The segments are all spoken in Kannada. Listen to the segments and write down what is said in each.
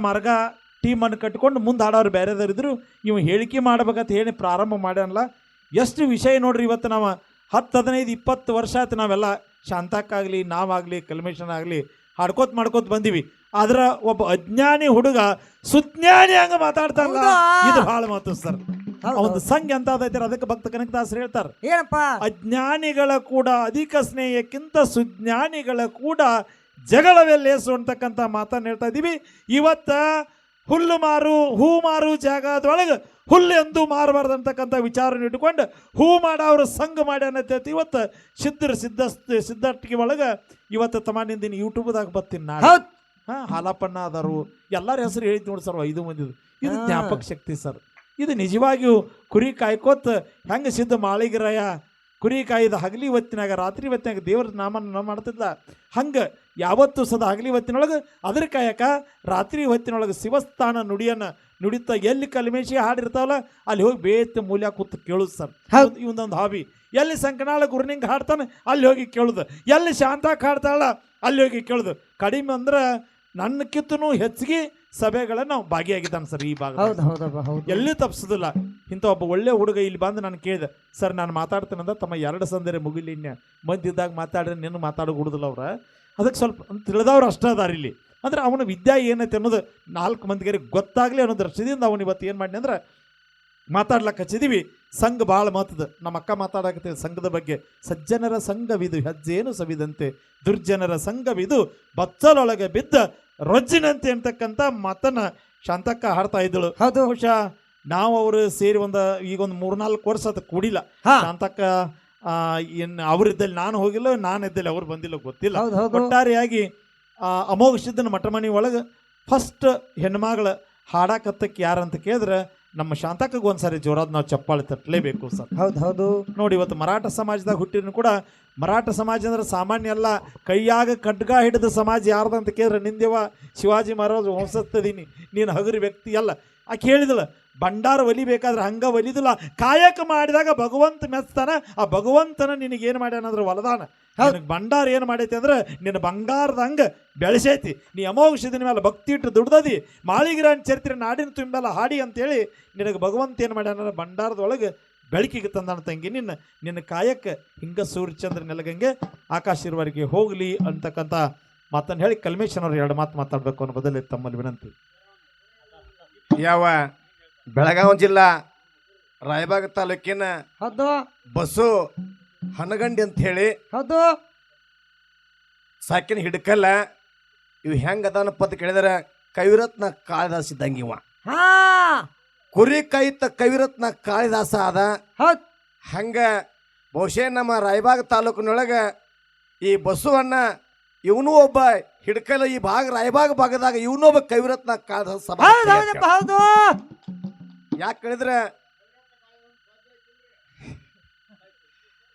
ಮಾರ್ಗ ಟೀಮನ್ನು ಕಟ್ಕೊಂಡು ಮುಂದೆ ಆಡೋರು ಬೇರೆದವ್ರು ಇವ್ ಹೇಳಿಕೆ ಮಾಡ್ಬೇಕಂತ ಹೇಳಿ ಪ್ರಾರಂಭ ಮಾಡ್ಯಾನಲ್ಲ. ಎಷ್ಟು ವಿಷಯ ನೋಡ್ರಿ ಇವತ್ತು ನಾವು ಹತ್ತು ಹದಿನೈದು ಇಪ್ಪತ್ತು ವರ್ಷ ಆಯ್ತು ನಾವೆಲ್ಲ ಶಾಂತಕ್ಕಾಗಲಿ ನಾವಾಗಲಿ ಕಲ್ಮೇಶನ್ ಆಗಲಿ ಹಾಡ್ಕೋತ ಮಾಡ್ಕೋತ ಬಂದೀವಿ. ಆದ್ರೆ ಒಬ್ಬ ಅಜ್ಞಾನಿ ಹುಡುಗ ಸುಜ್ಞಾನಿ ಹಂಗ ಮಾತಾಡ್ತಾರಲ್ಲ ಇದು ಭಾಳ ಮಾತು ಸರ್. ಒಂದು ಸಂಘ ಅಂತ ಅದಕ್ಕೆ ಭಕ್ತ ಕನಕದಾಸರು ಹೇಳ್ತಾರೆ. ಏನಪ್ಪ? ಅಜ್ಞಾನಿಗಳ ಕೂಡ ಅಧಿಕ ಸ್ನೇಹಕ್ಕಿಂತ ಸುಜ್ಞಾನಿಗಳ ಕೂಡ ಜಗಳವೆಲ್ಲೇಸು ಅಂತಕ್ಕಂಥ ಮಾತನ್ನು ಹೇಳ್ತಾ ಇದ್ದೀವಿ. ಇವತ್ತು ಹುಲ್ಲು ಮಾರು ಹೂ ಮಾರು ಜಾಗದೊಳಗೆ ಹುಲ್ಲು ಎಂದು ಮಾರಬಾರ್ದು ಅಂತಕ್ಕಂಥ ವಿಚಾರನ ಇಟ್ಕೊಂಡು ಹೂ ಮಾಡವ್ರು ಸಂಘ ಮಾಡಿ ಅನ್ನತೈತಿ ಇವತ್ತು ಸಿದ್ಧರು ಸಿದ್ಧ ಸಿದ್ಧಟ್ಟಿಗೆ ಒಳಗೆ ಇವತ್ತು ತಮ್ಮ ದಿನ ಯೂಟ್ಯೂಬ್ದಾಗ ಬರ್ತೀನಿ ನಾನು ಹಾಂ ಹಾಲಪ್ಪಣ್ಣ ಅದಾರು ಎಲ್ಲರ ಹೆಸರು ಹೇಳಿದ್ ನೋಡಿ ಸರ್ ಐದು ಮಂದಿದು. ಇದು. ಜ್ಞಾಪಕ ಶಕ್ತಿ ಸರ್. ಇದು ನಿಜವಾಗಿಯೂ ಕುರಿ ಕಾಯ್ಕೋತ ಹೆಂಗೆ ಸಿದ್ಧ ಮಾಳಿಗರಾಯ. ಕುರಿ ಕಾಯ್ದ ಹಗಲಿ ಹೊತ್ತಿನಾಗ ರಾತ್ರಿ ಹೊತ್ತಿನಾಗ ದೇವ್ರ ನಾಮನ ಮಾಡ್ತಿದ್ದ ಹಂಗೆ ಯಾವತ್ತು ಸದಾ ಹಗಲಿ ಹೊತ್ತಿನೊಳಗೆ ಅದ್ರ ಕಾಯಕ ರಾತ್ರಿ ಹೊತ್ತಿನೊಳಗೆ ಶಿವಸ್ಥಾನ ನುಡಿಯನ್ನು ನುಡಿತ ಎಲ್ಲಿ ಕಲ್ಮೇಶಿ ಹಾಡಿರ್ತಾವಲ್ಲ ಅಲ್ಲಿ ಹೋಗಿ ಬೇತ್ ಮೂಲ್ಯ ಕೂತು ಕೇಳುದು ಸರ್. ಹೌದ್. ಇವೊಂದೊಂದು ಹಾಬಿ. ಎಲ್ಲಿ ಸಂಕನಾಳ ಗುರುನಿಂಗ್ ಹಾಡ್ತಾನೆ ಅಲ್ಲಿ ಹೋಗಿ ಕೇಳುದು. ಎಲ್ಲಿ ಶಾಂತಾಕ್ ಹಾಡ್ತಾಳ ಅಲ್ಲಿ ಹೋಗಿ ಕೇಳುದು. ಕಡಿಮೆ ಅಂದ್ರೆ ಕಿತ್ತು ಹೆಚ್ಚಿಗೆ ಸಭೆಗಳನ್ನು ನಾವು ಭಾಗಿಯಾಗಿದ್ದಾನೆ ಸರ್ ಈ ಭಾಗ ಎಲ್ಲೂ ತಪ್ಪಿಸೋದಿಲ್ಲ ಇಂಥ ಒಬ್ಬ ಒಳ್ಳೆ ಹುಡುಗ ಇಲ್ಲಿ ಬಂದು ನಾನು ಕೇಳಿದೆ ಸರ್ ನಾನು ಮಾತಾಡ್ತೇನಂದ ತಮ್ಮ ಎರಡು ಸಂದರೆ ಮುಗಿಲಿನ್ಯ ಮಂದಿದ್ದಾಗ ಮಾತಾಡಿದ್ರೆ ನಿನ್ನ ಮಾತಾಡೋ ಹುಡುದಿಲ್ಲ ಅವ್ರ. ಅದಕ್ಕೆ ಸ್ವಲ್ಪ ತಿಳಿದವ್ರು ಅಷ್ಟೇ ಅದಾರ ಇಲ್ಲಿ. ಅಂದ್ರೆ ಅವನ ವಿದ್ಯಾ ಏನೈತೆ ಅನ್ನೋದು ನಾಲ್ಕು ಮಂದಿಗೆ ಗೊತ್ತಾಗಲಿ ಅನ್ನೋ ದೃಷ್ಟಿಯಿಂದ ಅವನು ಇವತ್ತು ಏನು ಮಾಡಿ ಅಂದ್ರೆ ಮಾತಾಡ್ಲಕ್ಕೆ ಹಚ್ಚಿದೀವಿ. ಸಂಘ ಭಾಳ ಮಾತದ ನಮ್ಮ ಅಕ್ಕ ಮಾತಾಡಕತ್ತೀವಿ ಸಂಘದ ಬಗ್ಗೆ. ಸಜ್ಜನರ ಸಂಘವಿದು ಹೆಜ್ಜೇನು ಸವಿದಂತೆ. ದುರ್ಜನರ ಸಂಘವಿದು ಬಚ್ಚಲೊಳಗೆ ಬಿದ್ದ ರೊಜ್ಜಿನಂತೆ ಅಂತಕ್ಕಂಥ ಮಾತನ್ನು ಶಾಂತಕ್ಕ ಹಾಡ್ತಾ ಇದ್ದಳು. ಹೌದು. ಬಹುಶಃ ನಾವು ಅವರು ಸೇರಿ ಒಂದು ಈಗ ಒಂದು ಮೂರ್ನಾಲ್ಕು ವರ್ಷ ಅದು ಕೂಡಿಲ್ಲ. ಹಾ. ಶಾಂತಕ್ಕ ಆ, ಅವ್ರ ಇದ್ದಲ್ಲಿ ನಾನು ಹೋಗಿಲ್ಲ ನಾನು ಇದ್ದಲ್ಲಿ ಅವ್ರು ಬಂದಿಲ್ಲ ಗೊತ್ತಿಲ್ಲ. ಹೌದು ಹೌದು. ಒಟ್ಟಾರೆಯಾಗಿ ಆ, ಅಮೋಘ ಸಿದ್ಧನ ಮಠಮಣಿ ಒಳಗೆ ಫಸ್ಟ್ ಹೆಣ್ಮಗಳ ಹಾಡಾಕತ್ತಕ್ಕೆ ಯಾರಂತ ಕೇಳಿದ್ರೆ ನಮ್ಮ ಶಾಂತಕ್ಕಗೆ ಒಂದ್ಸಾರಿ ಜೋರಾದ ನಾವು ಚಪ್ಪಾಳೆ ತಟ್ಟಲೇಬೇಕು ಸರ್. ಹೌದು ಹೌದು. ನೋಡಿ ಇವತ್ತು ಮರಾಠ ಸಮಾಜದಾಗ ಹುಟ್ಟಿದ್ರು ಕೂಡ ಮರಾಠ ಸಮಾಜ ಅಂದ್ರೆ ಸಾಮಾನ್ಯ ಅಲ್ಲ ಕೈಯಾಗ ಖಡ್ಗ ಹಿಡಿದ ಸಮಾಜ ಯಾರ್ದು ಅಂತ ಕೇಳಿದ್ರೆ ನಿಂದೇವ ಶಿವಾಜಿ ಮಹಾರಾಜ್ ಹೊಂಸತ್ತದೀನಿ ನೀನು ಹಗುರಿ ವ್ಯಕ್ತಿ ಅಲ್ಲ. ಆಕೆ ಹೇಳಿದಳ ಭಂಡಾರ ಒಲಿಬೇಕಾದ್ರೆ ಹಂಗೆ ಒಲಿದಿಲ್ಲ. ಕಾಯಕ ಮಾಡಿದಾಗ ಭಗವಂತ ಮೆಚ್ತಾನ. ಆ ಭಗವಂತನ ನಿನಗೇನು ಮಾಡ್ಯಾನಂದ್ರೆ ಹೊಲದಾನ ನಿನಗೆ ಭಂಡಾರ ಏನು ಮಾಡೈತಿ ಅಂದ್ರೆ ನಿನ್ನ ಬಂಗಾರದ ಹಂಗೆ ಬೆಳೆಸೈತಿ. ನೀ ಅಮೋಘಿಸಿದ ಮೇಲೆ ಭಕ್ತಿ ಇಟ್ಟು ದುಡ್ದದಿ. ಮಾಳಿಗಿರಾನ್ ಚರಿತ್ರೆ ನಾಡಿನ ತುಂಬೆಲ್ಲ ಹಾಡಿ ಅಂತೇಳಿ ನಿನಗೆ ಭಗವಂತ ಏನು ಮಾಡ್ಯಾನ ಭಂಡಾರದೊಳಗೆ ಬೆಳಕಿಗೆ ತಂದಾನ ತಂಗಿ ನಿನ್ನ ನಿನ್ನ ಕಾಯಕ್ಕೆ ಹಿಂಗ ಸೂರ್ಯಚಂದ್ರ ನೆಲಗಂಗೆ ಆಕಾಶ ಇರುವವರೆಗೆ ಹೋಗಲಿ ಅಂತಕ್ಕಂಥ ಮಾತನ್ನು ಹೇಳಿ ಕಲ್ಮೇಶನವರು ಎರಡು ಮಾತು ಮಾತಾಡಬೇಕು ಅನ್ನೋ ಬದಲೇ ತಮ್ಮಲ್ಲಿ ವಿನಂತಿ. ಯಾವ ಬೆಳಗಾವಿ ಜಿಲ್ಲಾ ರಾಯಬಾಗ ತಾಲೂಕಿನ ಹೌದು. ಬಸ್ಸು ಹನಗಂಡಿ ಅಂತ ಹೇಳಿ ಹೌದು. ಸಾಕಿನ ಹಿಡ್ಕಲ್ಲ ಇವು ಹೆಂಗ ಅದಾನಪ್ಪ ಅಂತ ಕೇಳಿದ್ರೆ ಕವಿರತ್ನ ಕಾಳಿದಾಸ ಇದ್ದಂಗ ಇವ. ಹಾ. ಕುರಿ ಕೈತ ಕವಿರತ್ನ ಕಾಳಿದಾಸ ಅದ ಹೌದ್. ಹಂಗ ಬಹುಶಃ ನಮ್ಮ ರಾಯಬಾಗ ತಾಲೂಕಿನೊಳಗ ಈ ಬಸವಣ್ಣ ಇವನು ಒಬ್ಬ ಹಿಡ್ಕಲ್ಲ ಈ ಭಾಗ ರಾಯಬಾಗ ಭಾಗದಾಗ ಇವನೊಬ್ಬ ಒಬ್ಬ ಕವಿರತ್ನ ಕಾಳಿದಾಸ ಸಭಾ ಹೌದು ಹೌದಪ್ಪ ಹೌದು. ಯಾಕೆ ಕೇಳಿದ್ರೆ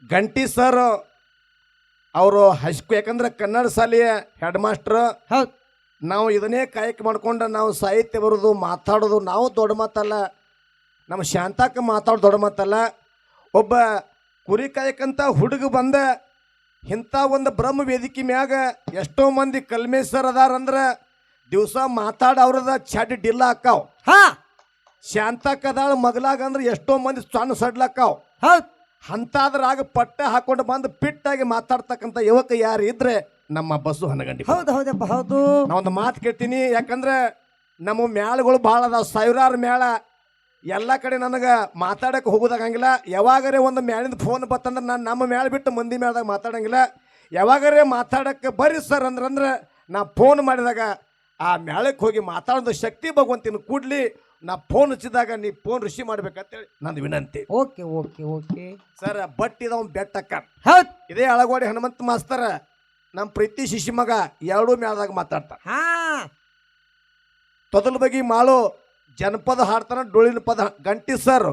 ಗಂಟಿ ಸರ್ ಅವರು ಹೈಸ್ಕೂ ಯಾಕಂದ್ರೆ ಕನ್ನಡ ಶಾಲೆಯ ಹೆಡ್ ಮಾಸ್ಟರ್ ಹೌದು. ನಾವು ಇದನ್ನೇ ಕಾಯಕ ಮಾಡ್ಕೊಂಡು ನಾವು ಸಾಹಿತ್ಯ ಬರೋದು ಮಾತಾಡೋದು ನಾವು ದೊಡ್ಡ ಮಾತಲ್ಲ. ನಮ್ಮ ಶಾಂತಕ್ಕ ಮಾತಾಡೋ ದೊಡ್ಡ ಮಾತಲ್ಲ. ಒಬ್ಬ ಕುರಿ ಕಾಯಕಂತ ಹುಡುಗ ಬಂದ ಇಂಥ ಒಂದು ಬ್ರಹ್ಮ ವೇದಿಕೆ ಮ್ಯಾಗ ಎಷ್ಟೋ ಮಂದಿ ಕಲ್ಮೇಶ್ವರ್ ಅದಾರಂದ್ರೆ ದಿವಸ ಮಾತಾಡ ಅವ್ರದ ಚಡ್ ಡಿಲ್ಲ ಹಾಕಾವ್ ಹಾ. ಶಾಂತಕ್ಕದಾಳ ಮಗಲಾಗ ಅಂದ್ರೆ ಎಷ್ಟೋ ಮಂದಿ ಸಣ್ಣ ಸಡ್ಲಕ್ಕಾವ್. ಹಂತಾದ್ರಾಗ ಪಟ್ಟೆ ಪಟ್ಟ ಹಾಕೊಂಡು ಬಂದು ಪಿಟ್ಟಾಗಿ ಮಾತಾಡ್ತಕ್ಕಂಥ ಯುವಕ ಯಾರು ಇದ್ರೆ ನಮ್ಮ ಬಸ್ಸು ಹನಗಂಡಿ ಹೌದು ಹೌದಪ್ಪ ಹೌದು. ನಾ ಒಂದು ಮಾತು ಕೇಳ್ತೀನಿ ಯಾಕಂದ್ರೆ ನಮ್ಮ ಮೇಳಗಳು ಭಾಳ ಅದಾವ ಸಾವಿರಾರು ಮೇಳ ಎಲ್ಲ ಕಡೆ ನನಗೆ ಮಾತಾಡಕ್ಕೆ ಹೋಗೋದಾಗಂಗಿಲ್ಲ. ಯಾವಾಗರೇ ಒಂದು ಮ್ಯಾಳಿಂದ ಫೋನ್ ಬತ್ತಂದ್ರೆ ನಾನು ನಮ್ಮ ಮ್ಯಾಳ ಬಿಟ್ಟು ಮಂದಿ ಮ್ಯಾಳದಾಗ ಮಾತಾಡಂಗಿಲ್ಲ. ಯಾವಾಗರೇ ಮಾತಾಡಕ್ಕೆ ಬರ್ರಿ ಸರ್ ಅಂದ್ರಂದ್ರೆ ನಾ ಫೋನ್ ಮಾಡಿದಾಗ ಆ ಮೇಳಕ್ಕೆ ಹೋಗಿ ಮಾತಾಡೋದು ಶಕ್ತಿ ಭಗವಂತಿನ ಕೂಡ್ಲಿ ನಾ ಫೋನ್ ಹಚ್ಚಿದಾಗ ನೀ ಫೋನ್ ರಿಸೀವ್ ಮಾಡ್ಬೇಕಂತೇಳಿ ನಂದು ವಿನಂತಿ. Okay okay okay. Sir but ಇದವ್ ಬೆಟ್ಟಕ್ಕ ಹೌದ್. ಇದೇ ಅಳಗೋಡಿ ಹನುಮಂತ ಮಾಸ್ತರ ನಮ್ಮ ಪ್ರೀತಿ ಶಿಶಿ ಮಗ ಎರಡೂ ಮೇಳದಾಗ ಮಾತಾಡ್ತಾರ ಹಾ. ತೊದಲ ಬಗ್ಗೆ ಮಾಳು ಜನಪದ ಹಾಡ್ತಾನ ಡೊಳಿನ ಪದ ಗಂಟಿ ಸರ್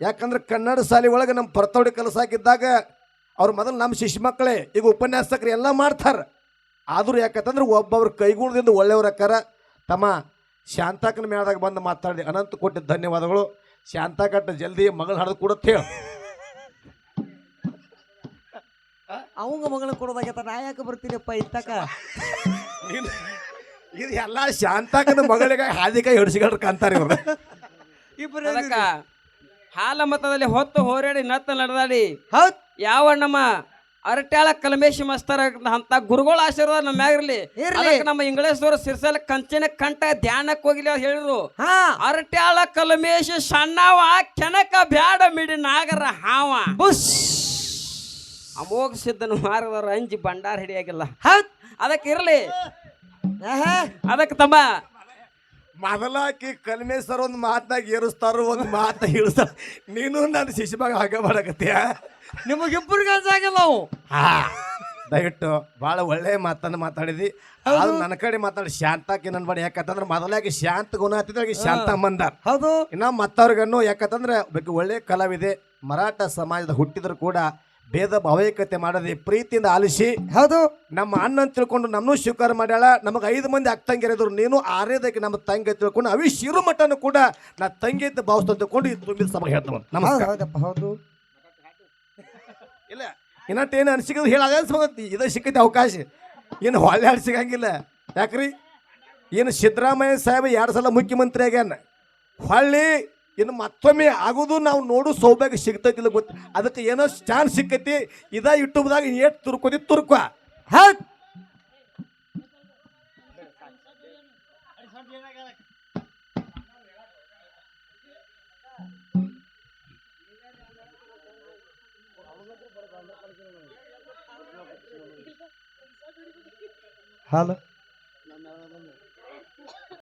ಯಾಕಂದ್ರೆ ಕನ್ನಡ ಶಾಲೆ ಒಳಗೆ ನಮ್ಮ ಪರತೋಡಿ ಕೆಲಸ ಹಾಕಿದ್ದಾಗ ಅವ್ರು ಮೊದಲು ನಮ್ಮ ಶಿಶು ಮಕ್ಕಳೇ ಈಗ ಉಪನ್ಯಾಸಕರು ಎಲ್ಲ ಮಾಡ್ತಾರೆ. ಆದರೂ ಯಾಕಂತಂದ್ರೆ ಒಬ್ಬೊಬ್ರ ಕೈಗೂಡದಿಂದ ಒಳ್ಳೆಯವ್ರ ಅಕ್ಕಾರ. ತಮ್ಮ ಶಾಂತಾಕನ ಮೇಳದಾಗ ಬಂದು ಮಾತಾಡಿ ಅನಂತ ಕೊಟ್ಟಿದ್ದ ಧನ್ಯವಾದಗಳು. ಶಾಂತಾಕಟ್ಟ ಜಲ್ದಿ ಮಗಳು ಹಾಡೋದು ಕೊಡುತ್ತೆ ಹೇಳು. ಅವಂಗ ಮಗಳನ್ನ ಕೊಡೋದಾಗತ್ತ ನಾ ಯಾಕೆ ಬರ್ತೀನಪ್ಪ ಇತ್ತಕ ಇದು ಎಲ್ಲ ಶಾಂತಕನ ಮಗಳಿಗೆ ಹಾದಿಕಾಯಿ ಹಿಡಿಸಿಗಳ್ರ ಕಾಂತಾರ ಇವ್ರು. ಇಬ್ಬರು ಅದಕ್ಕ ಹಾಲ ಮತದಲ್ಲಿ ಹೊತ್ತು ಹೋರಾಡಿ ನತ್ತ ನಡೆದಾಡಿ. ಹೌದ್. ಯಾವ ನಮ್ಮ ಅರಟ್ಯಾಳ ಕಲ್ಮೇಶ ಮಸ್ತರ ಅಂತ ಗುರುಗಳ ಆಶೀರ್ವಾದ ನಮ್ಮ ಮ್ಯಾಗ ಇರ್ಲಿ. ಅದಕ್ಕೆ ನಮ್ಮ ಇಂಗ್ಲೇಶ್ವರ ಸಿರ್ಸಲ್ ಕಂಚಿನ ಕಂಠ ಧ್ಯಾನಕ್ಕೆ ಹೋಗಿಲ್ಲ ಅಂತ ಹೇಳಿದ್ರು. ಹಾ. ಅರಟ್ಯಾಳ ಕಲಮೇಶ ಸಣ್ಣವ ಕೆನಕ ಬ್ಯಾಡ ಮಿಡಿ ನಾಗರ ಹಾವ. ಬುಸ್. ಅಮೋಘ ಸಿದ್ಧನ ಮಾರದವ್ರ ಅಂಜಿ ಭಂಡಾರ ಹಿಡಿಯಾಗಿಲ್ಲ. ಹೌದ್. ಅದಕ್ಕೆ ಇರಲಿ. ಆಹಾ. ಅದಕ್ಕೆ ತಮ್ಮ. ಮೊದಲಾಕಿ ಕಲ್ಮೇಶ್ವರ ಒಂದು ಮಾತನಾಗ ಏರಿಸ್ತಾರ ಒಂದು ಮಾತ ಇಳಿಸ್ತಾರ ನೀನು ನನ್ನ ಶಿಶುಭಾಗ ಹಾಗೆ ಮಾಡಕತ್ತೀಯ? ನಿಮಗಿಬ್ಬರಿಗೆ ಅನ್ಸಾಗಿಲ್ಲ ನಾವು. ಹಾ ದಯವಿಟ್ಟು ಭಾಳ ಒಳ್ಳೆ ಮಾತನ್ನು ಮಾತಾಡಿದಿ ಅದು ನನ್ನ ಕಡೆ ಮಾತಾಡಿ ಶಾಂತಾಕಿ ನನ್ನ ಬಡಿ ಯಾಕಂತಂದ್ರೆ ಮೊದಲಾಗಿ ಶಾಂತ ಗುಣ ಹತ್ತಿದ್ರಾಗಿ ಶಾಂತ ಮಂದಾರ್ ಹೌದು. ಇನ್ನ ಮತ್ತವ್ರಿಗನ್ನು ಯಾಕಂತಂದ್ರೆ ಒಬ್ಬಾಕಿ ಒಳ್ಳೆ ಕಲಾವಿದೆ ಮರಾಠ ಸಮಾಜದ ಹುಟ್ಟಿದ್ರು ಕೂಡ ಭೇದ ಭಾವೈಕ್ಯತೆ ಮಾಡದೆ ಪ್ರೀತಿಯಿಂದ ಆಲಿಸಿ ಹೌದು. ನಮ್ಮ ಅಣ್ಣ ತಿಳ್ಕೊಂಡು ನಮ್ಮನ್ನು ಸ್ವೀಕಾರ ಮಾಡ್ಯಾಳ ನಮಗೆ ಐದು ಮಂದಿ ಅಕ್ಕ ತಂಗಿರಿದ್ರು ನೀನು ಆರೇದಕ್ಕೆ ನಮ್ಮ ತಂಗಿ ತಿಳ್ಕೊಂಡು ಅವಿ ಶಿರು ಮಟ್ಟನು ಕೂಡ ನಾ ತಂಗಿ ಅಂತ ಭಾವಿಸ್ತಾ ತಿಳ್ಕೊಂಡು ಇದು ತುಂಬಿದ ಸಭೆ ಹೇಳ್ತಾವ ಹೌದು ನಮಸ್ಕಾರ. ಹೌದಪ್ಪ ಹೌದು. ಇಲ್ಲ. ಇನ್ನಟ್ಟು ಏನು ಅನ್ಸಿಕೋದು ಹೇಳಾಗ ಅನ್ಸ್ಬೋದತ್ತಿ ಇದು ಸಿಕ್ಕೈತಿ ಅವಕಾಶ. ಏನು ಹೊಳ್ಳೆ ಸಿಗಂಗಿಲ್ಲ. ಯಾಕ್ರಿ? ಏನು ಸಿದ್ದರಾಮಯ್ಯ ಸಾಹೇಬ್ ಎರಡು ಸಲ ಮುಖ್ಯಮಂತ್ರಿ ಆಗ್ಯಾನ. ಹೊಳ್ಳಿ ಇನ್ನು ಮತ್ತೊಮ್ಮೆ ಆಗೋದು ನಾವು ನೋಡು ಸೌಭಾಗ್ಯ ಸಿಗ್ತೈತಿಲ್ಲ ಗೊತ್ತು. ಅದಕ್ಕೆ ಏನೋ ಚಾನ್ಸ್ ಸಿಕ್ಕೈತಿ. ಇದ ಯೂಟ್ಯೂಬ್ದಾಗ ಏಟ್ ತುರ್ಕೋತಿ ತುರ್ಕೋ. ಹೌದ್. ಹಲೋ